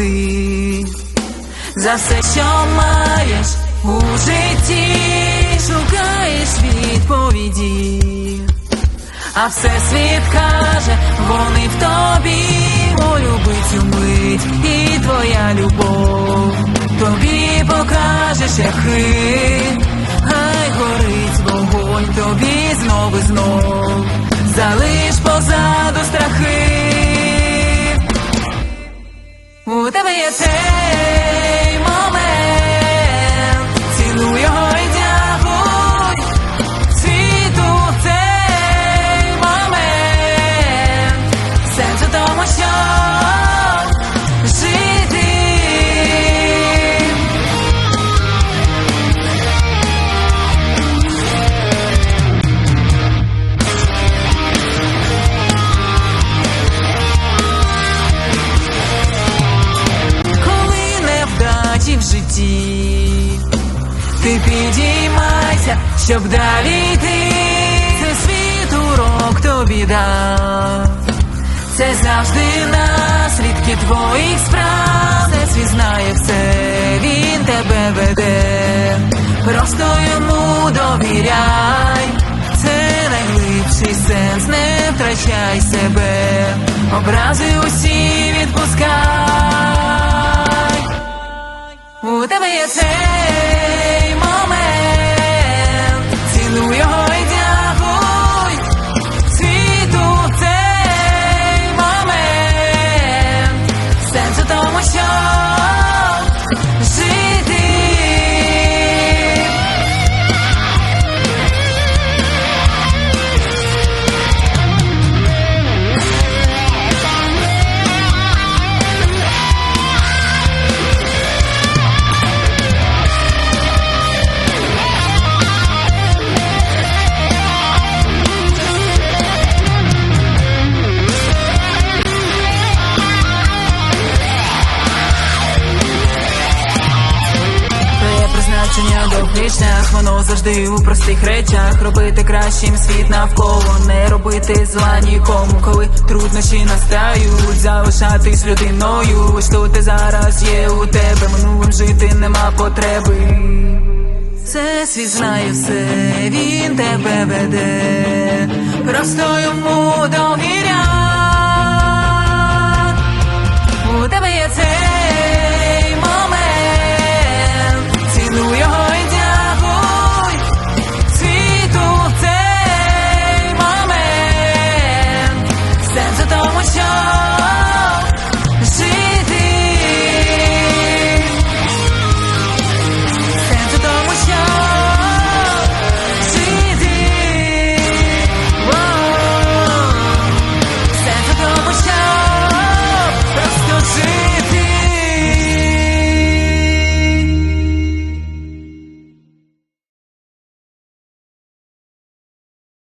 відповісти за все, що маєш у житті, шукаєш відповіді, а все світ каже, вони в тобі, полюбить мить і твоя любов, тобі покаже шляхи, хай горить вогонь, тобі знов і знов, підіймайся, щоб далі йти. Це світ урок тобі дав. Це завжди наслідки твоїх справ. Це світ знає все, він тебе веде. Просто йому довіряй. Це найглибший сенс, не втрачай себе. Образи усі відпускай. У тебе є цей Довгий шлях, воно завжди у простих речах. Робити кращим світ навколо, не робити зла нікому, коли труднощі настають, залишатись людиною. Тут і зараз є у тебе, минулим жити нема потреби. Це світ знає все, він тебе веде, просто йому довіряй.